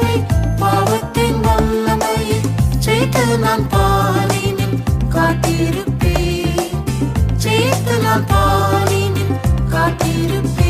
வல்லமை பாவத்தின் வல்லமையை ஜெயித்து நான் பாலினில் காட்டியிருப்பேன் ஜெயித்து நான் பாலினில் காட்டியிருப்பேன்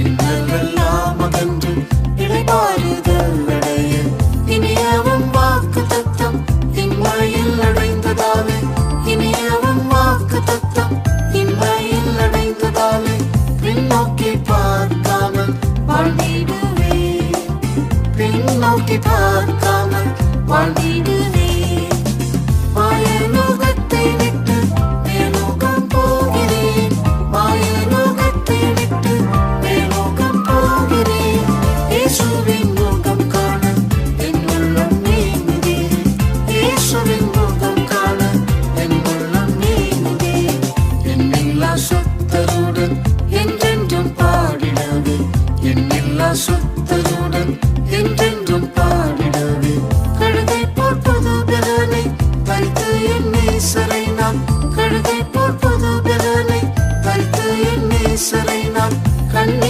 இன்னமெல்லாம் அகன்று இடைபாறுதல் அடைய இனியவன் வாக்கு தத்தம் இன்மையில் அடைந்ததாலே இனியவன் வாக்கு தத்தம் இன்மையில் அடைந்ததாலே பின்னோக்கி பார்க்காமல் வாழ்ந்திடுவே பின்னோக்கி பார்க்காமல் வாழ்ந்திடுவே போல் புது பிறனை வைத்து என் நேசரை நான் கண்ணி